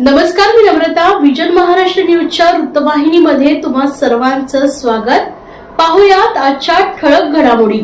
नमस्कार मी नम्रता विजन महाराष्ट्र न्यूजच्या वृत्तवाहिनीमध्ये तुम्हा सर्वांचं स्वागत. पाहुयात आजच्या ठळक घडामोडी.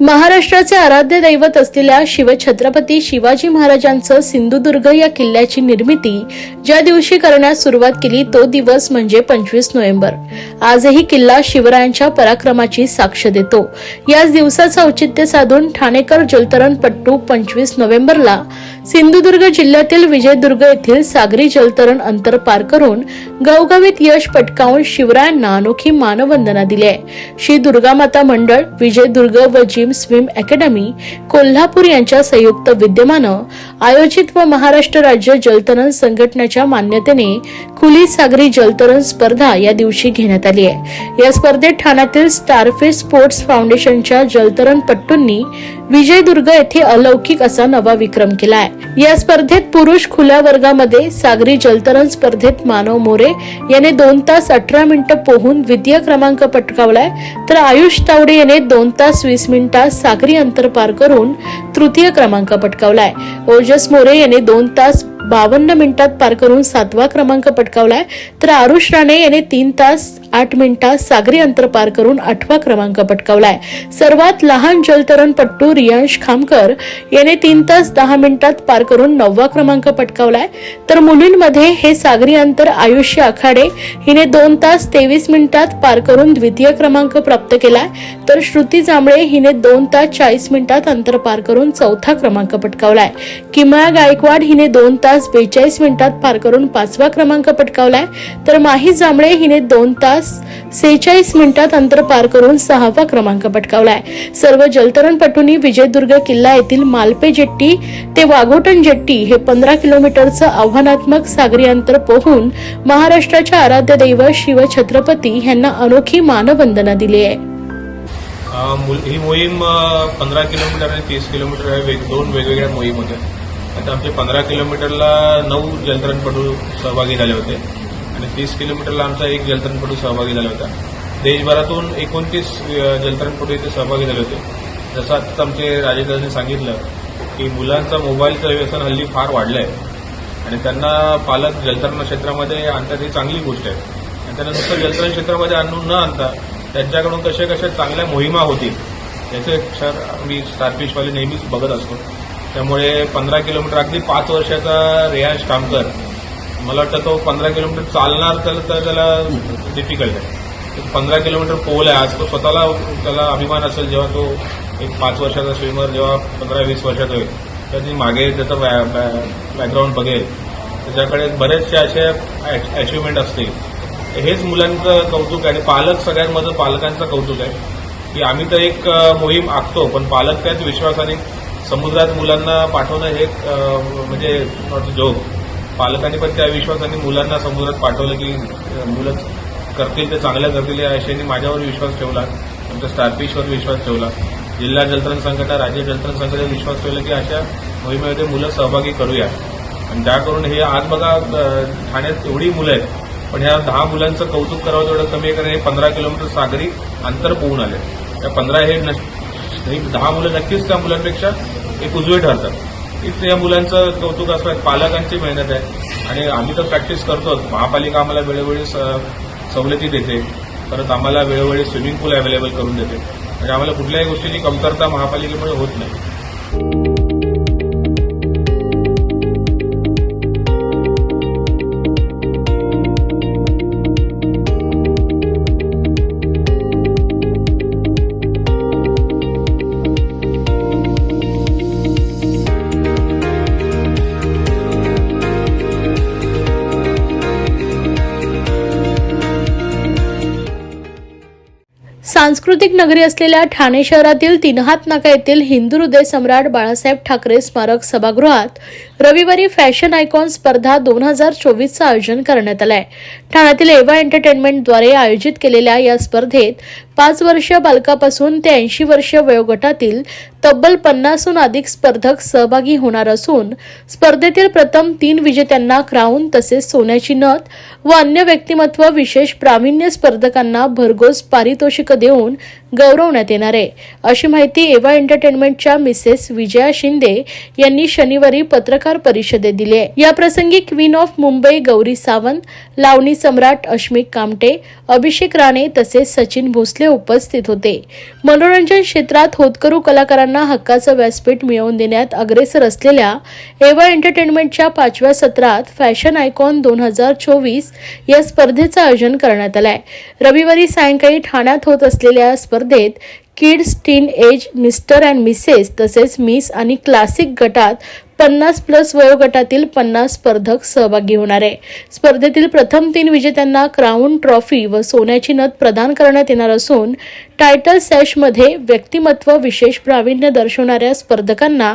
महाराष्ट्राचे आराध्य दैवत असलेल्या शिवछत्रपती शिवाजी महाराजांचं सिंधुदुर्ग या किल्ल्याची निर्मिती ज्या दिवशी करण्यास सुरुवात केली तो दिवस म्हणजे पंचवीस नोव्हेंबर. आजही किल्ला शिवरायांच्या पराक्रमाची साक्ष देतो. याच दिवसाचं औचित्य साधून ठाणेकर जलतरण पट्टू पंचवीस नोव्हेंबरला सिंधुदुर्ग जिल्ह्यातील विजयदुर्ग येथील सागरी जलतरण अंतर पार करून गवगवीत यश पटकावून शिवरायांना अनोखी मानवंदना दिली आहे. श्री दुर्गामाता मंडळ विजयदुर्ग व जिम स्विम अकॅडमी कोल्हापूर यांच्या संयुक्त विद्यमानं आयोजित व महाराष्ट्र राज्य जलतरण संघटनेच्या मान्यतेने खुली सागरी जलतरण स्पर्धा या दिवशी घेण्यात आली आहे. या स्पर्धेत ठाण्यातील स्टारफिश स्पोर्ट्स फाउंडेशनच्या जलतरण पट्टूंनी विजयदुर्ग येथे अलौकिक असा नवा विक्रम केला आहे या स्पर्धेत पुरुष खुल्या वर्गामध्ये सागरी जलतरण स्पर्धेत मानव मोरे याने दोन तास अठरा मिनिटं पोहून द्वितीय क्रमांक पटकावलाय. तर आयुष तावडे याने दोन तास वीस मिनिटात सागरी अंतर पार करून तृतीय क्रमांक पटकावलाय. ओजस मोरे याने दोन तास बावन्न मिनिटात पार करून सातवा क्रमांक पटकावलाय. तर आरुष राणे याने तीन तास आठ मिनिटात सागरी अंतर पार करून आठवा क्रमांक पटकावलाय. सर्वात लहान जलतरणपट्टू रियांश खामकर याने तीन तास दहा मिनिटात पार करून नववा क्रमांक पटकावलाय. तर मुलींमध्ये हे सागरी अंतर आयुष्य आखाडे हिने दोन तास तेवीस मिनिटात पार करून द्वितीय क्रमांक प्राप्त केलाय. तर श्रुती जांभळे हिने दोन तास चाळीस मिनिटात अंतर पार करून चौथा क्रमांक पटकावलाय. किमया गायकवाड हिने दोन तास बेचाळीस मिनिटात पार करून पाचवा क्रमांक पटकावलाय. तर माही जांभळे हिने दोन तास सेहेचाळीस मिनिटात अंतर पार करून सहावा क्रमांक पटकावलाय. सर्व जलतरणपटूंनी विजयदुर्ग किल्ला येथील मालपे जेट्टी ते वाघोटन जेट्टी हे पंधरा किलोमीटरचं आव्हानात्मक सागरी अंतर पोहून महाराष्ट्राच्या आराध्य दैव शिव छत्रपती यांना अनोखी मानवंदना दिली आहे. ही मोहीम पंधरा किलोमीटर आणि तीस किलोमीटर वेग दोन वेगवेगळ्या मोहीम होत्या. आता आमचे पंधरा किलोमीटरला नऊ जलतरणपटू सहभागी झाले होते. आणि तीस किलोमीटरला आमचा एक जलतरणपटू सहभागी झाला होता. देशभरातून एकोणतीस जलतरणपटू इथे सहभागी झाले होते. जसं आत्ताच आमचे राजेंद्रने सांगितलं की मुलांचा मोबाईलचं व्यसन हल्ली फार वाढलं आहे आणि त्यांना पालक जलतरण क्षेत्रामध्ये आणतात ही चांगली गोष्ट आहे. आणि त्यांना नुसतं जलतरण क्षेत्रामध्ये आणून न आणता त्यांच्याकडून कशा कशा चांगल्या मोहिमा होतील याचे क्षर मी स्टारफिशवाले नेहमीच बघत असतो. त्यामुळे पंधरा किलोमीटर अगदी पाच वर्षाचा रेयांश कामकर मला वाटतं तो पंधरा किलोमीटर चालणार तर त्याला डिफिकल्ट आहे. पंधरा किलोमीटर पोल आहे. आज तो स्वतःला त्याला अभिमान असेल जेव्हा तो एक पाच वर्षाचा स्विमर जेव्हा पंधरा वीस वर्षाचा होईल. त्याची ती मागे त्याचं बॅकग्राऊंड बघेल. त्याच्याकडे बरेचसे असे अचिव्हमेंट असतील. हेच मुलांचं कौतुक आहे. आणि पालक सगळ्यांमध्ये पालकांचं कौतुक आहे. की आम्ही तर एक मोहीम आखतो पण पालक त्याच विश्वासाने समुद्रात मुलांना पाठवणं हे म्हणजे नॉट जोक पालकांनी पण त्या विश्वासाने मुलांना समुद्रात पाठवलं की मुलं करतील ते चांगल्या करतील या आशयाने माझ्यावर विश्वास ठेवला. आमच्या स्टारफिशवर विश्वास ठेवला. जिल्हा जलतरण संघटना राज्य जलतरण संघटना विश्वास ठेवला की अशा मोहिमेमध्ये मुलं सहभागी करूया. आणि त्या करून हे आज बघा ठाण्यात एवढी मुलं आहेत पण ह्या दहा मुलांचं कौतुक करावं तेवढं कमी आहे कारण हे पंधरा किलोमीटर सागरी अंतर पोहून आले. त्या पंधरा हे नस- हे दहा मुलं नक्कीच त्या मुलांपेक्षा एक उजवे ठरतात इथे या मुलांचं कौतुक असतात पालकांची मेहनत आहे. आणि आम्ही तर प्रॅक्टिस करतोच. महापालिका आम्हाला वेळोवेळी स- सवलती देते. परत आम्हाला वेळोवेळी स्विमिंग पूल अवेलेबल करून देते. म्हणजे आम्हाला कुठल्याही गोष्टीची कमतरता महापालिकेमुळे होत नाही. सांस्कृतिक नगरी असलेल्या ठाणे शहरातील तिनहात नाका येथील हिंदू हृदय सम्राट बाळासाहेब ठाकरे स्मारक सभागृहात रविवारी फॅशन आयकॉन स्पर्धा दोन हजार चोवीसचं आयोजन करण्यात आलं आहे ठाण्यातील एवा एंटरटेनमेंटद्वारे आयोजित केलेल्या या स्पर्धेत पाच वर्ष बालकापासून ते ऐंशी वर्ष वयोगटातील तब्बल पन्नासहून अधिक स्पर्धक सहभागी होणार असून स्पर्धेतील प्रथम तीन विजेत्यांना क्राऊन तसेच सोन्याची नथ व अन्य व्यक्तिमत्व विशेष प्रावीण्य स्पर्धकांना भरघोस पारितोषिक देऊन गौरवण्यात येणार आहे. अशी माहिती एवा एंटरटेनमेंटच्या मिसेस विजया शिंदे यांनी शनिवारी पत्रकार परिषदेत दिली आहे. याप्रसंगी क्वीन ऑफ मुंबई गौरी सावंत लावणी सम्राट अश्मिक कामटे अभिषेक राणे तसेच सचिन भोसले उपस्थित होते. मनोरंजन क्षेत्रात होतकरू कलाकारांना हक्काचं व्यासपीठ मिळवून देण्यात अग्रेसर असलेल्या एवा एंटरटेनमेंटच्या पाचव्या सत्रात फॅशन आयकॉन दोन हजार चोवीस या स्पर्धेचं आयोजन करण्यात आलंय. रविवारी सायंकाळी ठाण्यात होत असलेल्या या स्पर्धेत kids teen age mister and missus तसेच मिस आणि क्लासिक गटात पन्नास प्लस वयोगटातील पन्नास स्पर्धक सहभागी होणार आहे. स्पर्धेतील प्रथम तीन विजेत्यांना क्राऊन ट्रॉफी व सोन्याची नथ प्रदान करण्यात येणार असून टायटल सॅशमध्ये व्यक्तिमत्व विशेष प्रावीण्य दर्शवणाऱ्या स्पर्धकांना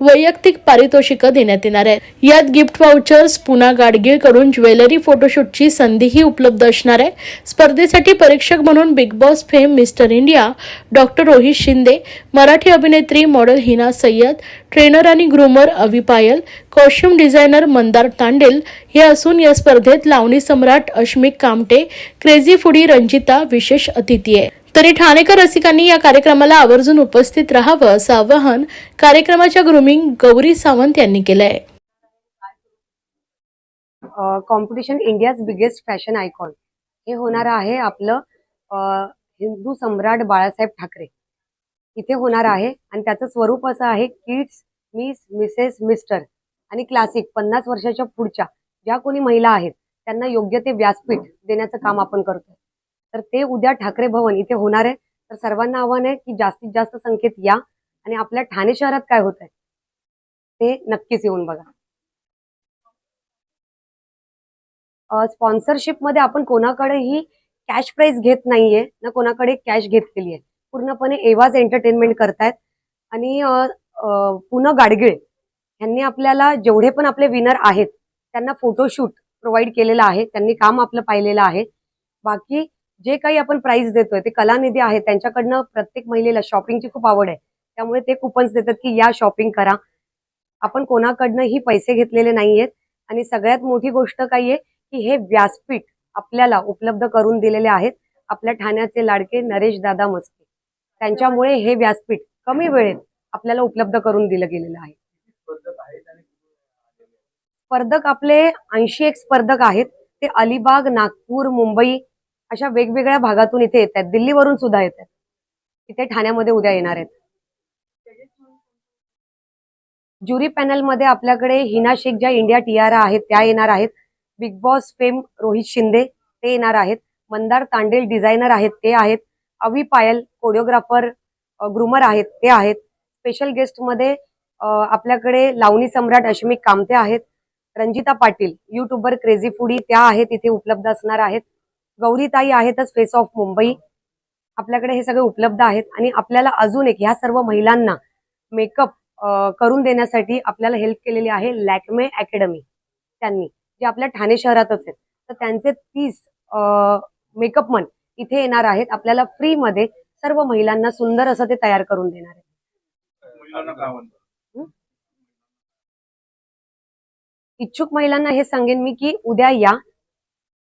वैयक्तिक पारितोषिकं देण्यात येणार आहेत. यात गिफ्ट वाउचर्स पुना गाडगीळकडून ज्वेलरी फोटोशूटची संधीही उपलब्ध असणार आहे. स्पर्धेसाठी परीक्षक म्हणून Bigg Boss fame Mister India doctor Rohit Shinde Marathi अभिनेत्री मॉडेल हिना सय्यद ट्रेनर आणि groomer Avi Payal costume designer Mandar Tandel हे असून या स्पर्धेत लावणी सम्राट अश्मिक कामटे क्रेझी फुडी रंजिता विशेष अतिथी आहे तरी ठाणेकर रसिकांनी या कार्यक्रमाला आवर्जून उपस्थित राहावं असं आवाहन कार्यक्रमाच्या ग्रुमिंग गौरी सावंत यांनी केलं आहे competition India's biggest fashion icon हे होणार आहे आपलं हिंदू सम्राट बाळासाहेब ठाकरे. इथे होणार आहे आणि त्याचं स्वरूप असं आहे किड्स मिस मिसेस मिस्टर आणि क्लासिक पन्नास वर्षाच्या पुढच्या ज्या कोणी महिला आहेत त्यांना योग्य ते व्यासपीठ देण्याचं काम आपण करतोय. तर ते उद्या ठाकरे भवन इथे होणार आहे. तर सर्वांना आव्हान आहे की जास्तीत जास्त संख्येत या आणि आपल्या ठाणे शहरात काय होत आहे ते नक्कीच येऊन बघा. स्पॉन्सरशिपमध्ये आपण कोणाकडेही कॅश प्राईज घेत नाहीये ना कोणाकडे कॅश घेतलेली आहे पूर्णपणे एवाज एंटरटेनमेंट करतायत. आणि पुन पुन्हा गाडगिळ यांनी आपल्याला जेवढे पण आपले विनर आहेत त्यांना फोटोशूट प्रोव्हाइड केलेलं आहे त्यांनी काम आपलं पाहिलेलं आहे. बाकी जे काही आपण प्राइस देतोय ते कलानिधी आहे त्यांच्याकडनं प्रत्येक महिलेला शॉपिंगची खूप आवड आहे. त्यामुळे ते कुपन्स देतात की या शॉपिंग करा. आपण कोणाकडनं ही पैसे घेतलेले नाहीयेत. आणि सगळ्यात मोठी गोष्ट काय आहे की हे व्यासपीठ आपल्याला उपलब्ध करून दिलेले आहेत. आपल्या ठाण्याचे लाडके नरेश दादा मस्के त्यांच्यामुळे हे व्यासपीठ कमी वेळेत आपल्याला उपलब्ध करून दिलं गेलेलं आहे. स्पर्धक आपले ऐंशी एक स्पर्धक आहेत. ते अलिबाग नागपूर मुंबई अशा वेगवेगळ्या भागातून इथे येत आहेत दिल्लीवरून सुद्धा येत आहेत इथे ठाण्यामध्ये उद्या येणार आहेत. ज्युरी पॅनलमध्ये आपल्याकडे हिना शेख ज्या इंडिया टीआर आहेत त्या येणार आहेत. Big Boss fame Rohit Shinde ते येणार आहेत. मंदार तांडेल डिझायनर आहेत ते आहेत. अवी पायल कोरिओग्राफर ग्रुमर आहेत ते आहेत. स्पेशल गेस्टमध्ये आपल्याकडे लावणी सम्राट अश्मिक कामते आहेत. Ranjita Patil YouTuber crazy foodie त्या आहेत इथे उपलब्ध असणार आहेत. गौरीताई आहेतच फेस ऑफ मुंबई. आपल्याकडे हे सगळे उपलब्ध आहेत. आणि आपल्याला अजून एक ह्या सर्व महिलांना मेकअप करून देण्यासाठी आपल्याला हेल्प केलेली आहे लॅकमे अकॅडमी. त्यांनी जे आपल्या ठाणे शहरातच आहेत. तर त्यांचे तीस मेकअप मन इथे येणार आहेत. आपल्याला फ्री मध्ये सर्व महिलांना सुंदर असं ते तयार करून देणार आहेत. इच्छुक महिलांना हे सांगेन मी की उद्या या.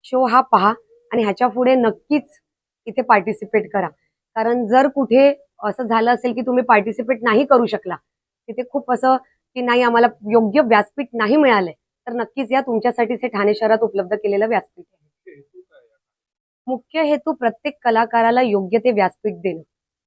शो हा पहा. आणि ह्याच्या पुढे नक्कीच इथे पार्टिसिपेट करा. कारण जर कुठे असं झालं असेल की तुम्ही पार्टिसिपेट नाही करू शकला तिथे खूप असं की नाही आम्हाला योग्य व्यासपीठ नाही मिळालंय तर नक्कीच या तुमच्यासाठीच हे ठाणे शहरात उपलब्ध केलेलं व्यासपीठ आहे? मुख्य हेतू प्रत्येक कलाकाराला योग्य ते व्यासपीठ देणं.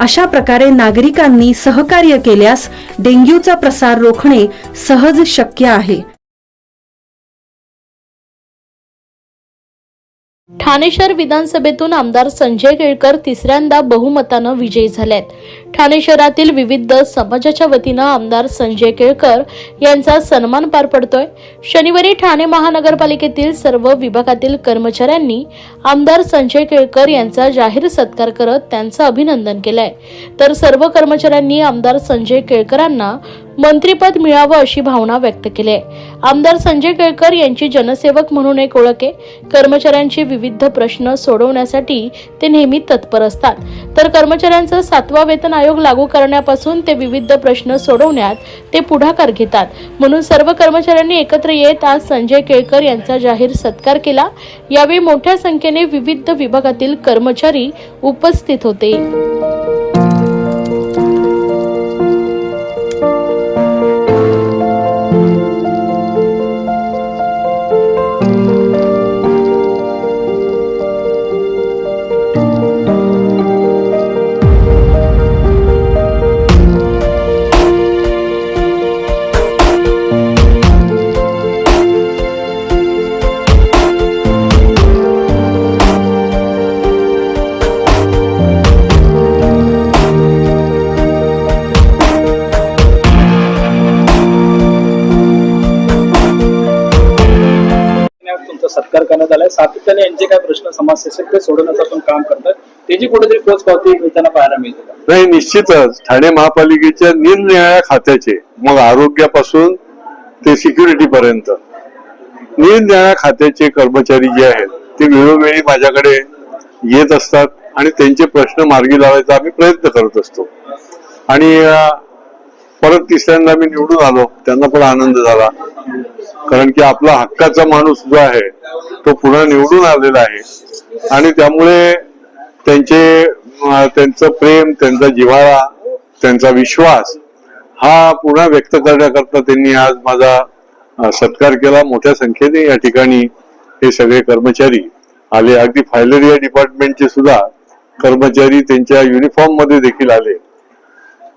अशा प्रकारे नागरिकांनी सहकार्य केल्यास डेंग्यूचा प्रसार रोखणे सहज शक्य आहे. ठाणे शहर विधानसभेतून आमदार संजय केळकर तिसऱ्यांदा बहुमतानं विजयी झालेत. ठाणे शहरातील विविध समाजाच्या वतीनं आमदार संजय केळकर यांचा सन्मान पार पडतोय. शनिवारी ठाणे महानगरपालिकेतील सर्व विभागातील कर्मचाऱ्यांनी आमदार संजय केळकर यांचा जाहीर सत्कार करत त्यांचं अभिनंदन केलंय. तर सर्व कर्मचाऱ्यांनी आमदार संजय केळकरांना मंत्रीपद मिळावं अशी भावना व्यक्त केली आहे आमदार संजय केळकर यांची जनसेवक म्हणून एक ओळख आहे. कर्मचाऱ्यांचे विविध प्रश्न सोडवण्यासाठी ते नेहमी तत्पर असतात. तर कर्मचाऱ्यांचं सातवा वेतन आयोग लागू करण्यापासून ते विविध प्रश्न सोडवण्यात ते पुढाकार घेतात. म्हणून सर्व कर्मचाऱ्यांनी एकत्र येत आज संजय केळकर यांचा जाहीर सत्कार केला. यावेळी मोठ्या संख्येने विविध विभागातील कर्मचारी उपस्थित होते. करण्यात आलाय. सातत्याने यांचे काय प्रश्न समस्या असेल ते सोडवण्याचं आपण काम करतात. त्याची कुठेतरी पोच पावती मिळताना पाहायला मिळते. नाही निश्चितच. ठाणे महापालिकेच्या निरनिराळ्या खात्याचे मग आरोग्यापासून ते सिक्युरिटी पर्यंत. निरनिराळ्या खात्याचे कर्मचारी जे आहेत ते वेळोवेळी माझ्याकडे येत असतात आणि त्यांचे प्रश्न मार्गी लावायचा आम्ही प्रयत्न करत असतो. आणि परत तिसऱ्यांदा मी निवडून आलो त्यांना पण आनंद झाला. कारण की आपला हक्काचा माणूस जो आहे तो पुन्हा निवडून आलेला आहे. आणि त्यामुळे त्यांचे त्यांचं प्रेम त्यांचा जिव्हाळा त्यांचा विश्वास हा पुन्हा व्यक्त करण्याकरता त्यांनी आज माझा सत्कार केला. मोठ्या संख्येने या ठिकाणी हे सगळे कर्मचारी आले. अगदी फायलेरिया डिपार्टमेंटचे सुद्धा कर्मचारी त्यांच्या युनिफॉर्ममध्ये देखील आले.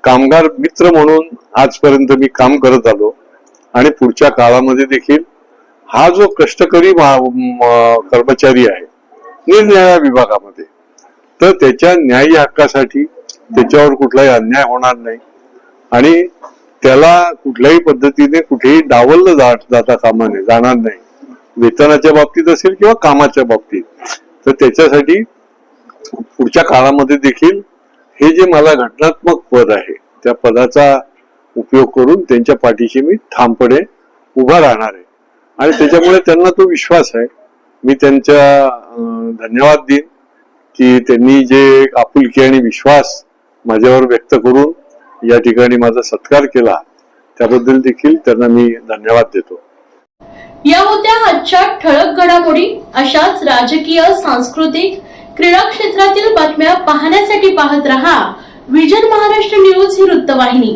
कामगार मित्र म्हणून आजपर्यंत मी काम करत आलो. आणि पुढच्या काळामध्ये देखील हा जो कष्टकरी मा- कर्मचारी आहे निरनिराळ्या विभागामध्ये तर त्याच्या न्यायी हक्कासाठी त्याच्यावर कुठलाही अन्याय होणार नाही. आणि त्याला कुठल्याही पद्धतीने कुठेही डावललं जात जाता कामा नये जाणार नाही. वेतनाच्या बाबतीत असेल किंवा कामाच्या बाबतीत. तर त्याच्यासाठी पुढच्या काळामध्ये देखील हे जे मला घटनात्मक पद आहे त्या पदाचा उपयोग करून त्यांच्या पाठीशी मी ठामपणे उभा राहणार आहे. आणि त्याच्यामुळे त्यांना तो विश्वास आहे. मी त्यांच्या धन्यवाद देईन की त्यांनी जे आपुलकी आणि विश्वास माझ्यावर व्यक्त करून या ठिकाणी माझा सत्कार केला. त्याबद्दल देखील त्यांना मी धन्यवाद देतो. या होत्या आजच्या ठळक घडामोडी. अशाच राजकीय सांस्कृतिक क्रीडा क्षेत्रातील बातम्या पाहण्यासाठी पाहत रहा. विजन महाराष्ट्र न्यूज ही वृत्तवाहिनी.